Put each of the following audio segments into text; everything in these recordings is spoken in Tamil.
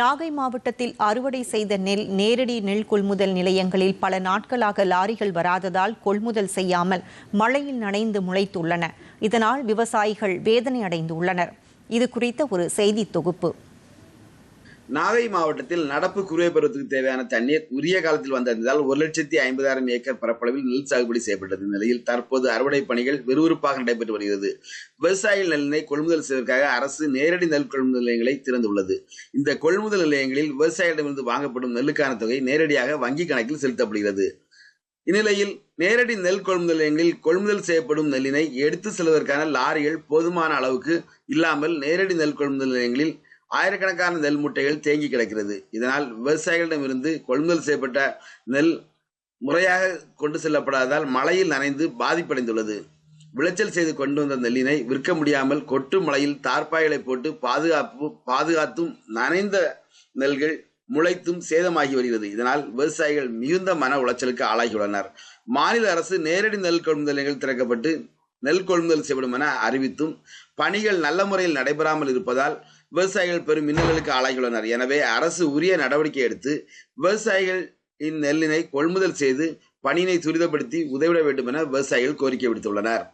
நாகை மாவட்டத்தில் அறுவடை செய்த நெல் நேரடி நெல் கொள்முதல் நிலையங்களில் பல நாட்களாக லாரிகள் வராததால் கொள்முதல் செய்யாமல் மழையில் நனைந்து முளைத்துள்ளன. இதனால் விவசாயிகள் வேதனை அடைந்துள்ளனர் இது குறித்த ஒரு செய்தி தொகுப்பு. நாகை மாவட்டத்தில் நடப்பு குறுவை பருவத்துக்கு தேவையான தண்ணீர் உரிய காலத்தில் வந்ததால் ஒரு லட்சத்தி ஐம்பதாயிரம் ஏக்கர் பரப்பளவில் நெல் சாகுபடி செய்யப்பட்டது. நிலையில் தற்போது அறுவடை பணிகள் விறுவிறுப்பாக நடைபெற்று வருகிறது. விவசாயிகள் நெல்லினை கொள்முதல் செய்வதற்காக அரசு நேரடி நெல் கொள்முதல் நிலையங்களை திறந்துள்ளது. இந்த கொள்முதல் நிலையங்களில் விவசாயிகளிடமிருந்து வாங்கப்படும் நெல்லுக்கான தொகை நேரடியாக வங்கி கணக்கில் செலுத்தப்படுகிறது. இந்நிலையில் நேரடி நெல் கொள்முதல் நிலையங்களில் கொள்முதல் செய்யப்படும் நெல்லினை எடுத்து செல்வதற்கான லாரிகள் போதுமான அளவுக்கு இல்லாமல் நேரடி நெல் கொள்முதல் நிலையங்களில் ஆயிரக்கணக்கான நெல் மூட்டைகள் தேங்கி கிடக்கிறது. இதனால் விவசாயிகளிடமிருந்து கொள்முதல் செய்யப்பட்ட நெல் முறையாக கொண்டு செல்லப்படாததால் மழையில் நனைந்து பாதிப்படைந்துள்ளது. விளைச்சல் செய்து கொண்டு வந்த நெல்லினை விற்க முடியாமல் கொட்டு மழையில் தார்ப்பாய்களை போட்டு பாதுகாப்பு பாதுகாத்தும் நனைந்த நெல்கள் முளைத்தும் சேதமாகி வருகிறது. இதனால் விவசாயிகள் மிகுந்த மன உளைச்சலுக்கு ஆளாகியுள்ளனர் மாநில அரசு நேரடி நெல் கொள்முதல் நிலையங்கள் திறக்கப்பட்டு நெல் கொள்முதல் செய்யப்படும் என அறிவித்தும் பணிகள் நல்ல முறையில் நடைபெறாமல் இருப்பதால் விவசாயிகள் பெரும் மின்னலுக்கு ஆளாகியுள்ளனர். எனவே அரசு உரிய நடவடிக்கை எடுத்து விவசாயிகள் இந்நெல்லினை கொள்முதல் செய்து பணியினை துரிதப்படுத்தி உதவிட வேண்டும் என விவசாயிகள் கோரிக்கை விடுத்துள்ளனர்.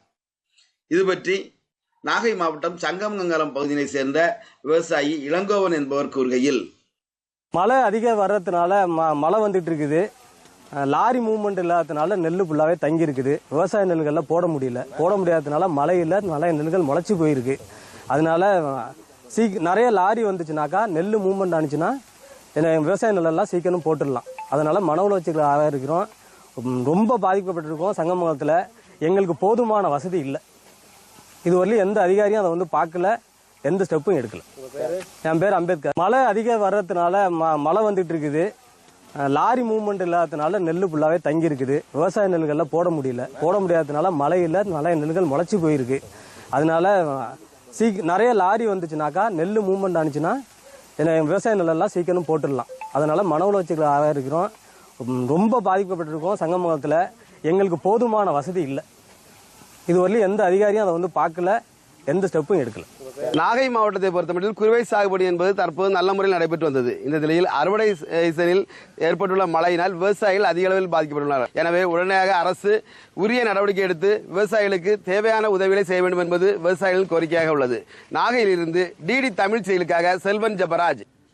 இது பற்றி நாகை மாவட்டம் சங்கமங்கலம் பகுதியை சேர்ந்த விவசாயி இளங்கோவன் என்பவர் கூறுகையில் மழை அதிகம் வர்றதுனால ம மழை வந்துட்டு இருக்குது. லாரி மூவ்மெண்ட் இல்லாததுனால நெல் ஃபுல்லாகவே தங்கி இருக்குது விவசாய நெல்கள்லாம் போட முடியல. போட முடியாததுனால மழை இல்லை நிறைய நெல்கள் முளைச்சி போயிருக்கு. அதனால சீக் நிறைய லாரி வந்துச்சுனாக்கா நெல் மூவ்மெண்ட் ஆனிச்சுன்னா விவசாய நெல்லெல்லாம் சீக்கிரம் போட்டுடலாம். அதனால மன உளைச்சலுக்காக இருக்கிறோம் ரொம்ப பாதிக்கப்பட்டிருக்கோம் சங்கமங்கலத்தில் எங்களுக்கு போதுமான வசதி இல்லை. இதுவரையிலும் எந்த அதிகாரியும் அதை வந்து பார்க்கல. எந்த ஸ்டெப்பும் எடுக்கல. என் பேர் அம்பேத்கர். மழை அதிகம் வர்றதுனால ம மழை வந்துட்டு இருக்குது. லாரி மூவ்மெண்ட் இல்லாததுனால நெல் ஃபுல்லாகவே தங்கி இருக்குது விவசாய நெல்கள்லாம் போட முடியல. போட முடியாததுனால மழை இல்லை நிறைய நெல்கள் முளைச்சி போயிருக்கு. அதனால சீக் நிறைய லாரி வந்துச்சுனாக்கா நெல் மூவ்மெண்ட் ஆனிச்சுன்னா விவசாய நெல்லெல்லாம் சீக்கிரம் போட்டுடலாம். அதனால் மன உளைச்சலுக்காக இருக்கிறோம் ரொம்ப பாதிக்கப்பட்டிருக்கோம் சங்கமுகத்தில் எங்களுக்கு போதுமான வசதி இல்லை. இதுவரையிலும் எந்த அதிகாரியும் அதை வந்து பார்க்கல. எந்த ஸ்டெப்பும் எடுக்கல. நாகை மாவட்டத்தை பொறுத்தமட்டில் குறுவை சாகுபடி என்பது தற்போது நல்ல முறையில் நடைபெற்று வந்தது. இந்த நிலையில் அறுவடை சீசனில் ஏற்பட்டுள்ள மழையினால் விவசாயிகள் அதிக அளவில் பாதிக்கப்பட்டுள்ளனர். எனவே உடனடியாக அரசு உரிய நடவடிக்கை எடுத்து விவசாயிகளுக்கு தேவையான உதவிகளை செய்ய வேண்டும் என்பது விவசாயிகளின் கோரிக்கையாக உள்ளது. நாகையிலிருந்து டிடி தமிழ் செயலுக்காக செல்வன் ஜபராஜ்.